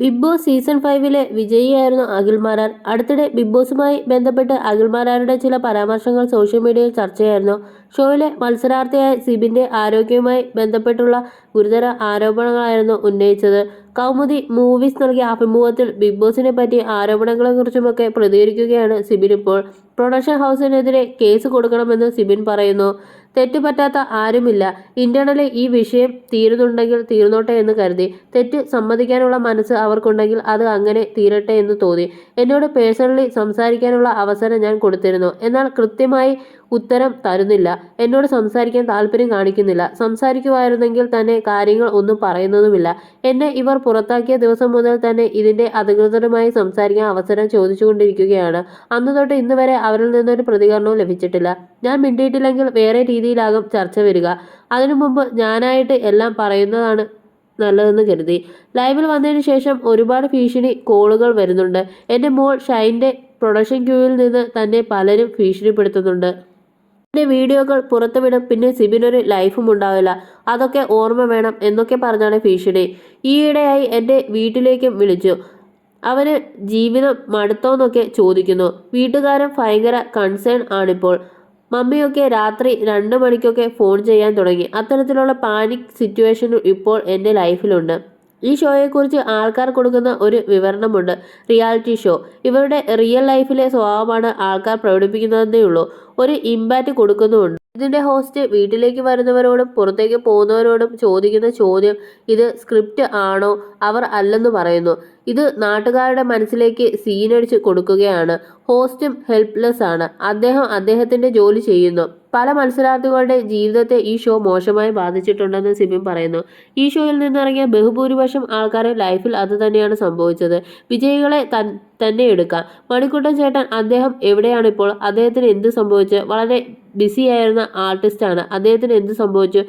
Big boss season ഫൈവിലെ വിജയിയായിരുന്നു അഖിൽ മാരാർ. അടുത്തിടെ ബിഗ് ബോസുമായി ബന്ധപ്പെട്ട് അഖിൽ മാരാരുടെ ചില പരാമർശങ്ങൾ സോഷ്യൽ മീഡിയയിൽ ചർച്ചയായിരുന്നു. ഷോയിലെ മത്സരാർത്ഥിയായ സിബിന്റെ ആരോഗ്യവുമായി ബന്ധപ്പെട്ടുള്ള ഗുരുതര ആരോപണങ്ങളായിരുന്നു ഉന്നയിച്ചത്. കൗമുദി മൂവീസ് നൽകിയ അഭിമുഖത്തിൽ ബിഗ് ബോസിനെ പറ്റി ആരോപണങ്ങളെക്കുറിച്ചുമൊക്കെ പ്രതികരിക്കുകയാണ് സിബിൻ ഇപ്പോൾ. പ്രൊഡക്ഷൻ ഹൗസിനെതിരെ കേസ് കൊടുക്കണമെന്ന് സിബിൻ പറയുന്നു. തെറ്റുപറ്റാത്ത ആരുമില്ല. ഇന്റേണലി ഈ വിഷയം തീരുന്നുണ്ടെങ്കിൽ തീർന്നോട്ടെ എന്ന് കരുതി. തെറ്റ് സമ്മതിക്കാനുള്ള മനസ്സ് അവർക്കുണ്ടെങ്കിൽ അത് അങ്ങനെ തീരട്ടെ എന്ന് തോന്നി. എന്നോട് പേഴ്സണലി സംസാരിക്കാനുള്ള അവസരം ഞാൻ കൊടുത്തിരുന്നു. എന്നാൽ കൃത്യമായി ഉത്തരം തരുന്നില്ല. എന്നോട് സംസാരിക്കാൻ താല്പര്യം കാണിക്കുന്നില്ല. സംസാരിക്കുമായിരുന്നെങ്കിൽ തന്നെ കാര്യങ്ങൾ ഒന്നും പറയുന്നതുമില്ല. എന്നെ ഇവർ പുറത്താക്കിയ ദിവസം മുതൽ തന്നെ ഇതിന്റെ അധികൃതരുമായി സംസാരിക്കാൻ അവസരം ചോദിച്ചുകൊണ്ടിരിക്കുകയാണ്. അന്ന് തൊട്ട് ഇന്ന് വരെ അവരിൽ നിന്നൊരു പ്രതികരണവും ലഭിച്ചിട്ടില്ല. ഞാൻ മിണ്ടിയിട്ടില്ലെങ്കിൽ വേറെ രീതിയിലാകും ചർച്ച വരിക. അതിനു മുമ്പ് ഞാനായിട്ട് എല്ലാം പറയുന്നതാണ് നല്ലതെന്ന് കരുതി. ലൈവിൽ വന്നതിന് ശേഷം ഒരുപാട് ഭീഷണി കോളുകൾ വരുന്നുണ്ട്. എന്റെ മോൾ ഷൈന്റെ പ്രൊഡക്ഷൻ ക്യൂവിൽ നിന്ന് തന്നെ പലരും ഭീഷണിപ്പെടുത്തുന്നുണ്ട്. എന്റെ വീഡിയോകൾ പുറത്തുവിടും പിന്നെ സിബിനൊരു ലൈഫും ഉണ്ടാവില്ല. അതൊക്കെ ഓർമ്മ വേണം എന്നൊക്കെ പറഞ്ഞാണ് ഭീഷണി. ഈയിടെയായി എന്റെ വീട്ടിലേക്കും വിളിച്ചു. അവന് ജീവിതം മടുത്തോന്നൊക്കെ ചോദിക്കുന്നു. വീട്ടുകാരൻ ഭയങ്കര കൺസേൺ ആണിപ്പോൾ. മമ്മിയൊക്കെ രാത്രി രണ്ട് മണിക്കൊക്കെ ഫോൺ ചെയ്യാൻ തുടങ്ങി. അത്തരത്തിലുള്ള പാനിക് സിറ്റുവേഷൻ ഇപ്പോൾ എന്റെ ലൈഫിലുണ്ട് ഈ ഷോയെക്കുറിച്ച് ആൾക്കാർ കൊടുക്കുന്ന ഒരു വിവരണമുണ്ട്. Reality show. ഇവരുടെ റിയൽ ലൈഫിലെ സ്വഭാവമാണ് ആൾക്കാർ പ്രകടിപ്പിക്കുന്നതെന്നേ ഉള്ളൂ. ഒരു ഇമ്പാക്റ്റ് കൊടുക്കുന്നുമുണ്ട്. ഇതിന്റെ ഹോസ്റ്റ് വീട്ടിലേക്ക് വരുന്നവരോടും പുറത്തേക്ക് പോകുന്നവരോടും ചോദിക്കുന്ന ചോദ്യം ഇത് സ്ക്രിപ്റ്റ് ആണോ? അവർ അല്ലെന്ന് പറയുന്നു. ഇത് നാട്ടുകാരുടെ മനസ്സിലേക്ക് സീനടിച്ച് കൊടുക്കുകയാണ്. ഹോസ്റ്റും ഹെൽപ്ലെസ് ആണ്. അദ്ദേഹം അദ്ദേഹത്തിന്റെ ജോലി ചെയ്യുന്നു. പല മത്സരാർത്ഥികളുടെ ജീവിതത്തെ ഈ ഷോ മോശമായി ബാധിച്ചിട്ടുണ്ടെന്ന് സിബിം പറയുന്നു. ഈ ഷോയിൽ നിന്നിറങ്ങിയ ബഹുഭൂരിപക്ഷം ആൾക്കാരെ ലൈഫിൽ അത് തന്നെയാണ് സംഭവിച്ചത്. വിജയികളെ തൻ തന്നെ എടുക്കാം. മണിക്കുട്ടൻ ചേട്ടൻ അദ്ദേഹം എവിടെയാണ് ഇപ്പോൾ അദ്ദേഹത്തിന് എന്ത് സംഭവിച്ചു? വളരെ ബിസി ആയിരുന്ന ആർട്ടിസ്റ്റാണ് അദ്ദേഹത്തിന് എന്ത് സംഭവിച്ചു?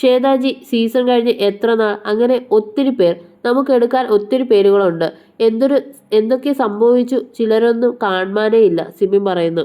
ശ്വേതാജി സീസൺ കഴിഞ്ഞ് എത്ര നാൾ? അങ്ങനെ ഒത്തിരി പേർ നമുക്ക് എടുക്കാൻ ഒത്തിരി പേരുകളുണ്ട്. എന്തൊരു എന്തൊക്കെ സംഭവിച്ചു ചിലരൊന്നും കാണാനേ ഇല്ല സിമി പറയുന്നു.